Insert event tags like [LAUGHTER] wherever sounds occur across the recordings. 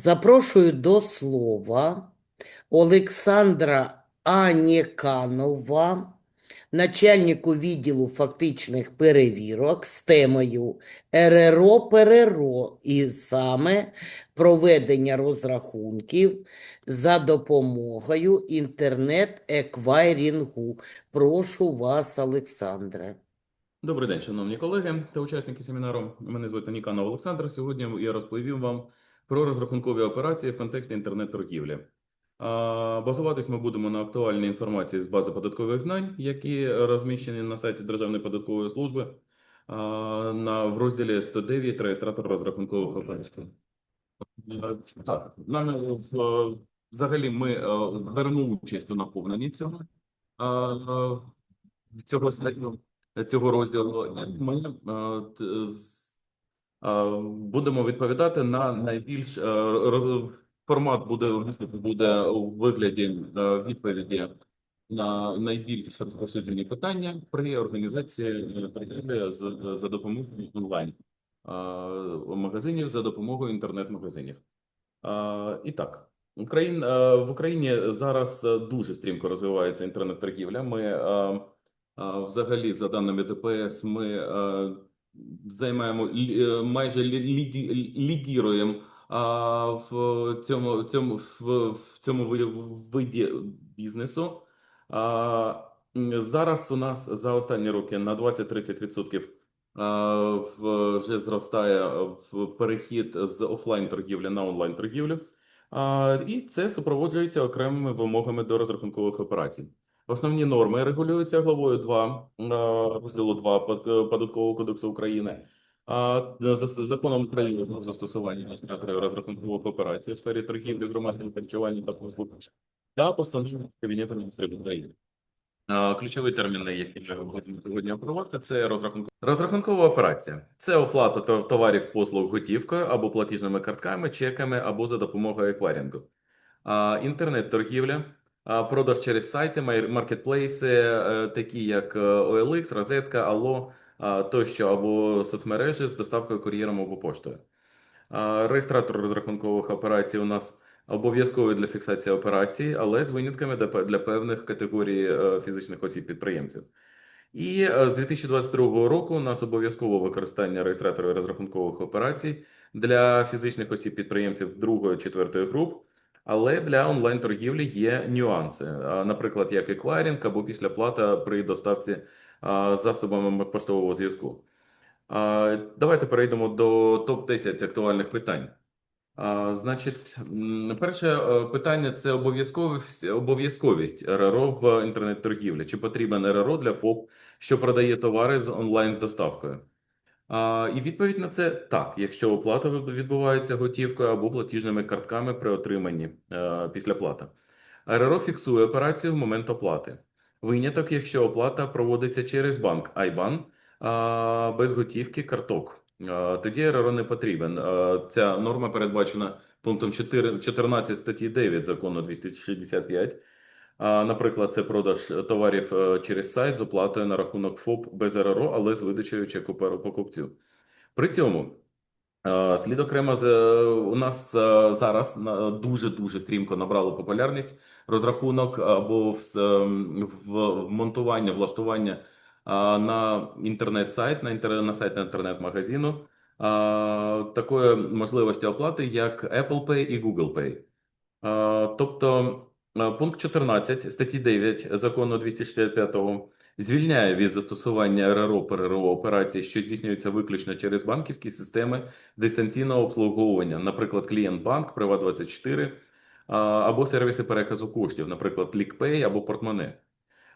Запрошую до слова Олександра Анєканова, начальнику відділу фактичних перевірок з темою РРО ПРРО і саме проведення розрахунків за допомогою інтернет-еквайрінгу. Прошу вас, Олександре. Добрий день, шановні колеги та учасники семінару. Мене звати Ніканов Олександр. Сьогодні я розповім вам про розрахункові операції в контексті інтернет-торгівлі. Базуватись ми будемо на актуальній інформації з бази податкових знань, які розміщені на сайті Державної податкової служби на в розділі 109 реєстратор розрахункових операцій. Е, Так, нами взагалі ми е, беремо участь у наповненні цього. е, Цього сайту цього розділу ми е, е, будемо відповідати на найбільш е, формат буде буде у вигляді е, відповіді на найбільш розповсюджені питання при організації е, торгівлі за допомогою онлайн е, магазинів за допомогою інтернет-магазинів. Е, І так. Україн, е, в Україні зараз е, дуже стрімко розвивається інтернет-торгівля. Ми е, Взагалі, за даними ДПС, ми е, займаємо е, майже лі- ліді- лідіруємо в цьому, цьому, в, в цьому виді, бізнесу. Зараз у нас за останні роки на 20-30% а, вже зростає в перехід з офлайн торгівлі на онлайн торгівлю. І це супроводжується окремими вимогами до розрахункових операцій. Основні норми регулюються главою 2 е, розділу 2 Податкового кодексу України, за- законом України про застосування адміністраторів розрахункових операцій у сфері торгівлі, громадського харчування та послуг та постанови Кабінету міністрів України. Ключові терміни, які ми будемо сьогодні оперувати, це розрахункова розрахункова операція. Це оплата товарів послуг готівкою або платіжними картками, чеками або за допомогою еквайрингу. Інтернет-торгівля, продаж через сайти, маркетплейси, е, такі як е, OLX, Розетка, Алло тощо, або соцмережі з доставкою кур'єром або поштою. Реєстратор розрахункових операцій у нас обов'язковий для фіксації операцій, але з винятками для певних категорій е, фізичних осіб-підприємців. І з 2022 року у нас обов'язково використання реєстраторів розрахункових операцій для фізичних осіб-підприємців другої четвертої груп. Але для онлайн-торгівлі є нюанси, наприклад, як еквайрінг або післяплата при доставці засобами поштового зв'язку. Давайте перейдемо до топ-10 актуальних питань. Значить, перше е, питання це обов'язковість, обов'язковість РРО в інтернет-торгівлі. Чи потрібен РРО для ФОП, що продає товари з онлайн з доставкою? І відповідь на це так, якщо оплата відбувається готівкою або платіжними картками при отриманні е, післяплата. РРО фіксує операцію в момент оплати. Виняток, якщо оплата проводиться через банк IBAN без готівки карток. Тоді РРО не потрібен. Ця норма передбачена пунктом 4, 14 статті 9 закону 265. Наприклад, це продаж товарів е, через сайт з оплатою на рахунок ФОП без РРО, але з видачею чеку покупцю. При цьому е, слід окремо е, у нас е, зараз на- дуже-дуже стрімко набрало популярність розрахунок або в, ем, в вмонтування, влаштування на інтернет-сайт, на інтер... на сайт інтернет-магазину такої можливості оплати, як Apple Pay і Google Pay. Тобто е, пункт 14 статті 9 закону 265 звільняє від застосування РРО ПРРО операцій, що здійснюються виключно через банківські системи дистанційного обслуговування, наприклад, клієнт-банк, Приват24, а, або сервіси переказу коштів, наприклад, LickPay або портмоне.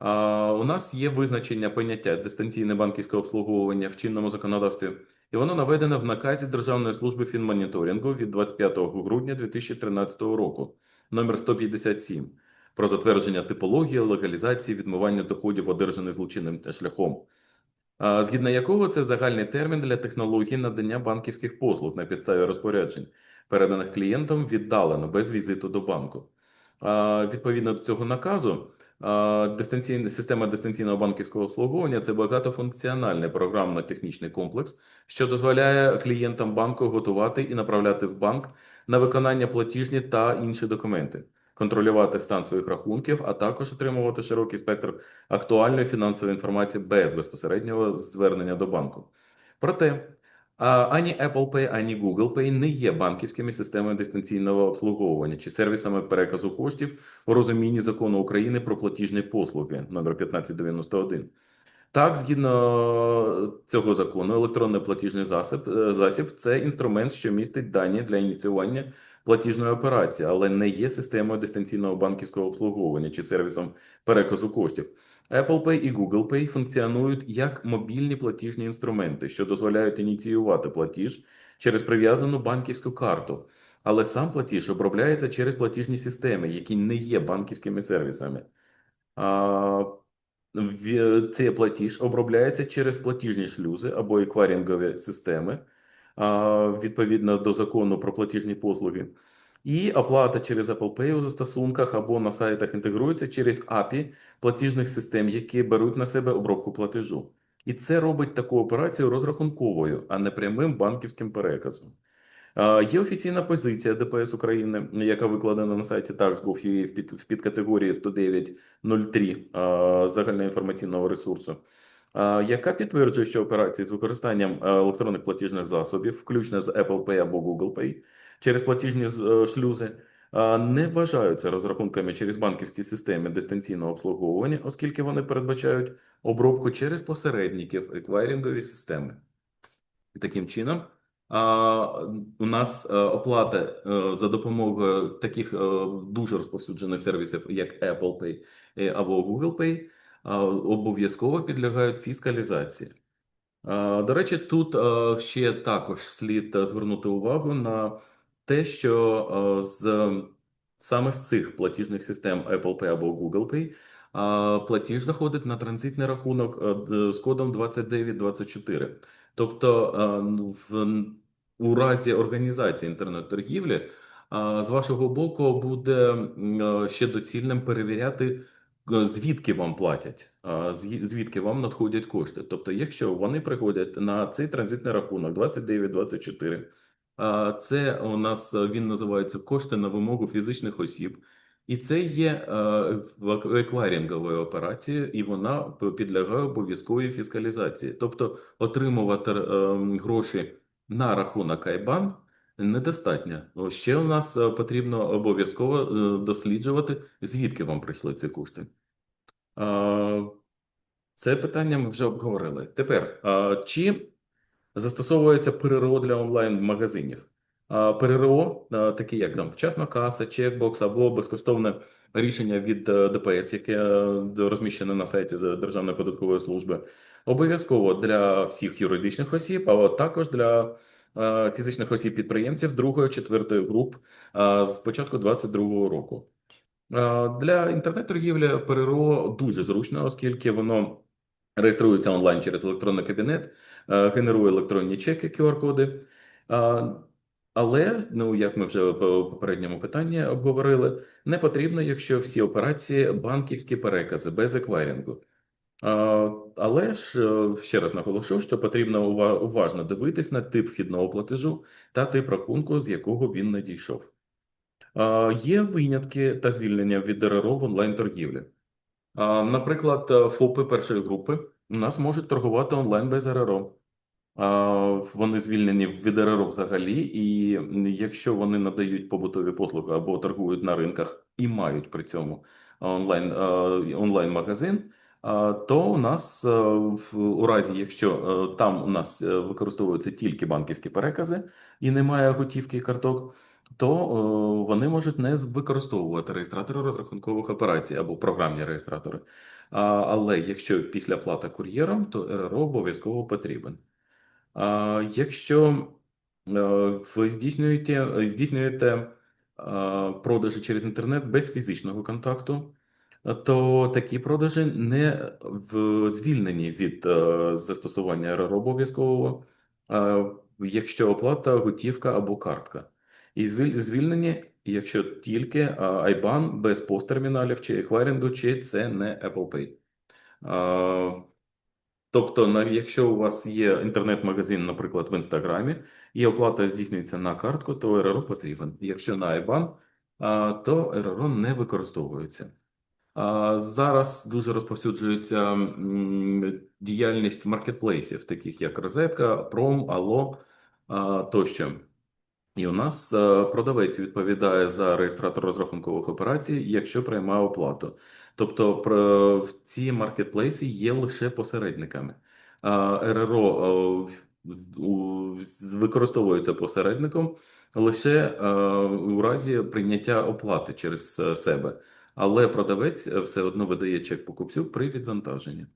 У нас є визначення поняття дистанційне банківське обслуговування в чинному законодавстві, і воно наведене в наказі Державної служби фінмоніторингу від 25 грудня 2013 року, номер 157, про затвердження типології, легалізації, відмивання доходів, одержаних злочинним шляхом. Згідно якого це загальний термін для технологій надання банківських послуг на підставі розпоряджень, переданих клієнтом віддалено без візиту до банку. Відповідно до цього наказу, дистанційна система дистанційного банківського обслуговування це багатофункціональний програмно-технічний комплекс, що дозволяє клієнтам банку готувати і направляти в банк на виконання платіжні та інші документи, контролювати стан своїх рахунків, а також отримувати широкий спектр актуальної фінансової інформації без безпосереднього звернення до банку. Проте ані Apple Pay, ані Google Pay не є банківськими системами дистанційного обслуговування чи сервісами переказу коштів у розумінні закону України про платіжні послуги номер 1591. Так, згідно цього закону, електронний платіжний засіб, е, засіб це інструмент, що містить дані для ініціювання платіжної операції, але не є системою дистанційного банківського обслуговування чи сервісом переказу коштів. Apple Pay і Google Pay функціонують як мобільні платіжні інструменти, що дозволяють ініціювати платіж через прив'язану банківську карту. Але сам платіж обробляється через платіжні системи, які не є банківськими сервісами. Цей платіж обробляється через платіжні шлюзи або еквайрингові системи, відповідно до закону про платіжні послуги. І оплата через Apple Pay у застосунках або на сайтах інтегрується через API платіжних систем, які беруть на себе обробку платежу. І це робить таку операцію розрахунковою, а не прямим банківським переказом. Є офіційна позиція ДПС України, яка викладена на сайті Tax.gov.ua в під, в підкатегорії 109.03 е, загальноінформаційного ресурсу, яка підтверджує, що операції з використанням е, електронних платіжних засобів, включно з Apple Pay або Google Pay, через платіжні е, шлюзи, не вважаються розрахунками через банківські системи дистанційного обслуговування, оскільки вони передбачають обробку через посередників, еквайрингові системи. Таким чином, у нас е, оплата е, за допомогою таких е, дуже розповсюджених сервісів, як Apple Pay або Google Pay, обов'язково підлягають фіскалізації. До речі, тут ще також слід звернути увагу на те, що з саме з цих платіжних систем Apple Pay або Google Pay платіж заходить на транзитний рахунок е, з кодом 2924. Тобто, е, ну, у разі організації інтернет-торгівлі з вашого боку буде е, ще доцільним перевіряти е, звідки вам платять, звідки вам надходять кошти. Тобто, якщо вони приходять на цей транзитний рахунок 2924, а, це у нас е, він називається кошти на вимогу фізичних осіб. І це є е, операцією, і вона підлягає обов'язковій фіскалізації. Тобто отримувати е, гроші на рахунок IBAN недостатньо. Ще у нас е, потрібно обов'язково е, досліджувати, звідки вам прийшли ці кошти. Це питання ми вже обговорили. Тепер, чи застосовується ПРРО для онлайн-магазинів? ПРРО, такі як там вчасна каса, чекбокс або безкоштовне рішення від е, ДПС, яке е, розміщене на сайті Державної податкової служби, обов'язково для всіх юридичних осіб, а також для е, фізичних осіб-підприємців другої, четвертої груп з початку 2022 року. Для інтернет-торгівлі ПРРО дуже зручно, оскільки воно реєструється онлайн через електронний кабінет, генерує електронні чеки, QR-коди. Але, ну, як ми вже по попередньому питанні обговорили, не потрібно, якщо всі операції банківські перекази без еквайрингу. Але ж е, ще раз наголошу, що потрібно ува- уважно дивитись на тип вхідного платежу та тип рахунку, з якого він надійшов. Є винятки та звільнення від РРО в онлайн-торгівлі. Наприклад, ФОПи першої групи у нас можуть торгувати онлайн без РРО. Вони звільнені від РРО взагалі, і якщо вони надають побутові послуги або торгують на ринках і мають при цьому онлайн, е, онлайн-магазин, то у нас у разі, якщо там у нас е, використовуються тільки банківські перекази і немає готівки і карток, то е, вони можуть не використовувати реєстратори розрахункових операцій або програмні реєстратори. Але якщо після плата кур'єром, то РРО обов'язково потрібен. Якщо е, ви здійснюєте, здійснюєте продажі через інтернет без фізичного контакту, то такі продажі не звільнені від е, застосування РРО обов'язкового, якщо оплата готівка або картка. І звільнені, якщо тільки IBAN без посттерміналів чи еквайрингу, чи це не Apple Pay. Тобто, якщо у вас є інтернет-магазин, наприклад, в Інстаграмі, і оплата здійснюється на картку, то РРО потрібен. Якщо на IBAN, то РРО не використовується. Зараз дуже розповсюджується діяльність маркетплейсів, таких як Розетка, Пром, Ало тощо. І у нас продавець відповідає за реєстратор розрахункових операцій, якщо приймає оплату. Тобто ці маркетплейси є лише посередниками. РРО використовується посередником лише у разі прийняття оплати через е, себе. Але продавець е, все одно видає чек покупцю при відвантаженні.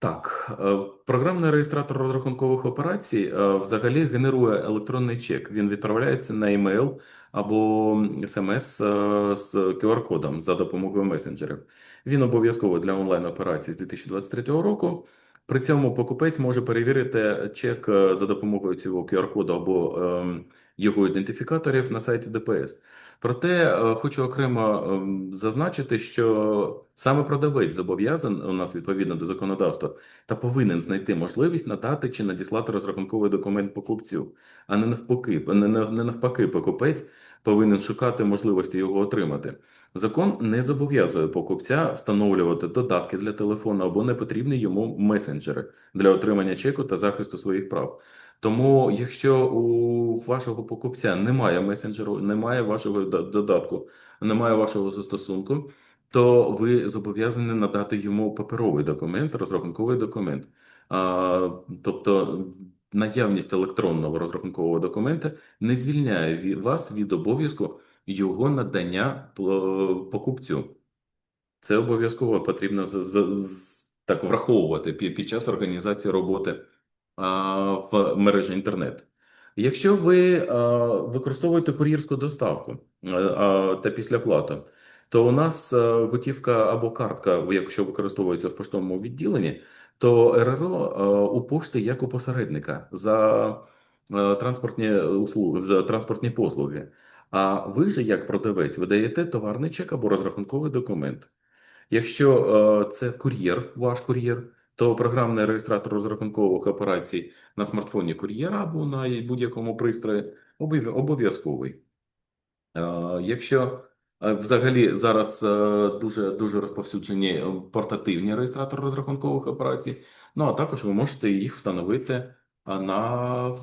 Так, е, програмний реєстратор розрахункових операцій е, взагалі генерує електронний чек. Він відправляється на емейл або смс е, з QR-кодом за допомогою месенджерів. Він обов'язковий для онлайн-операцій з 2023 року. При цьому покупець може перевірити чек е, за допомогою цього QR-коду або ем, його ідентифікаторів на сайті ДПС. Проте е, хочу окремо ем, зазначити, що саме продавець зобов'язаний у нас відповідно до законодавства та повинен знайти можливість надати чи надіслати розрахунковий документ покупцю, а не навпаки, не, навпаки, покупець повинен шукати можливості його отримати. Закон не зобов'язує покупця встановлювати додатки для телефону або непотрібні йому месенджери для отримання чеку та захисту своїх прав. Тому, якщо у вашого покупця немає месенджеру, немає вашого додатку, немає вашого застосунку, то ви зобов'язані надати йому паперовий документ, розрахунковий документ. А, тобто наявність електронного розрахункового документа не звільняє вас від обов'язку його надання покупцю. Це обов'язково потрібно з, так враховувати під, час організації роботи в мережі інтернет. Якщо ви використовуєте кур'єрську доставку та післяплату, то у нас готівка або картка, якщо використовується в поштовому відділенні, то РРО у пошти як у посередника за транспортні услуги, за транспортні послуги. А ви же, як продавець, видаєте товарний чек або розрахунковий документ. Якщо е, це кур'єр, ваш кур'єр, то програмний реєстратор розрахункових операцій на смартфоні кур'єра або на будь-якому пристрої обов'язковий. Е, Якщо е, взагалі зараз дуже дуже розповсюджені портативні реєстратори розрахункових операцій, ну а також ви можете їх встановити на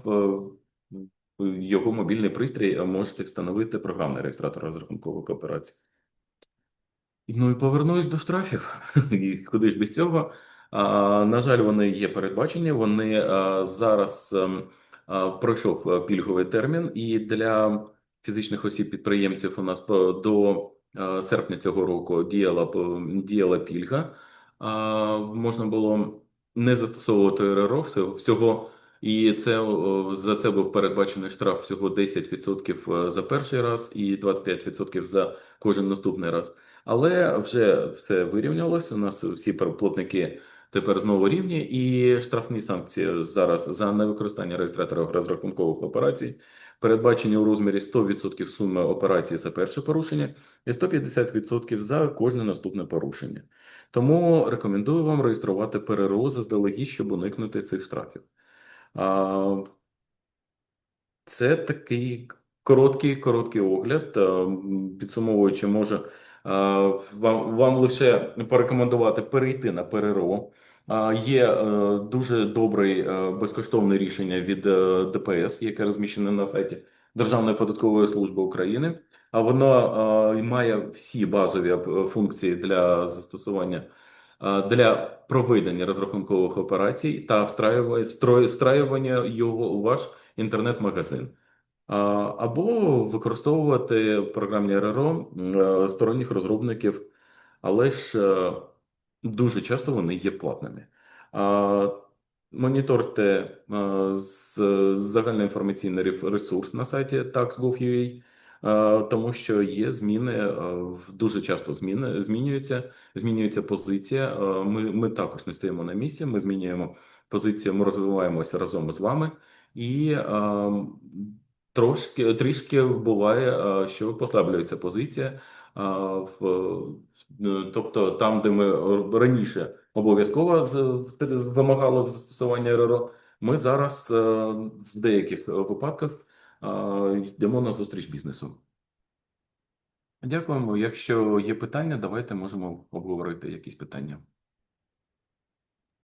його мобільний пристрій, можете встановити програмний реєстратор розрахункових операцій. Ну і повернусь до штрафів. [LAUGHS] І куди ж без цього? А, на жаль, вони є передбачені. Вони а, зараз ем, а, пройшов е, пільговий термін, і для фізичних осіб-підприємців у нас до е, серпня цього року діяла діяла пільга. А, можна було не застосовувати РРО всього і це за це був передбачений штраф всього 10% за перший раз і 25% за кожен наступний раз. Але вже все вирівнялось. У нас всі платники тепер знову рівні, і штрафні санкції зараз за невикористання реєстратора розрахункових операцій передбачені у розмірі 100% суми операції за перше порушення і 150% за кожне наступне порушення. Тому рекомендую вам реєструвати ПРРО заздалегідь, щоб уникнути цих штрафів. Це такий короткий, короткий огляд. Е, Підсумовуючи, можу е, вам, вам лише порекомендувати перейти на ПРРО. Є е, дуже добре безкоштовне рішення від ДПС, яке розміщене на сайті Державної податкової служби України. А воно має всі базові функції для застосування для проведення розрахункових операцій та встраювання, його у ваш інтернет-магазин. Або використовувати програмні РРО е, сторонніх розробників, але ж е, дуже часто вони є платними. Моніторте е, загальноінформаційний ресурс на сайті tax.gov.ua, е, тому що є зміни, е, дуже часто зміни змінюються, змінюється позиція. Е, Ми, ми також не стоїмо на місці, ми змінюємо позицію, ми розвиваємося разом з вами. І е, трошки трішки буває, е, що послаблюється позиція. Е, тобто там, де ми раніше обов'язково вимагали застосування РРО, ми зараз е, в деяких випадках е, йдемо на зустріч бізнесу. Дякуємо. Якщо є питання, давайте можемо обговорити якісь питання.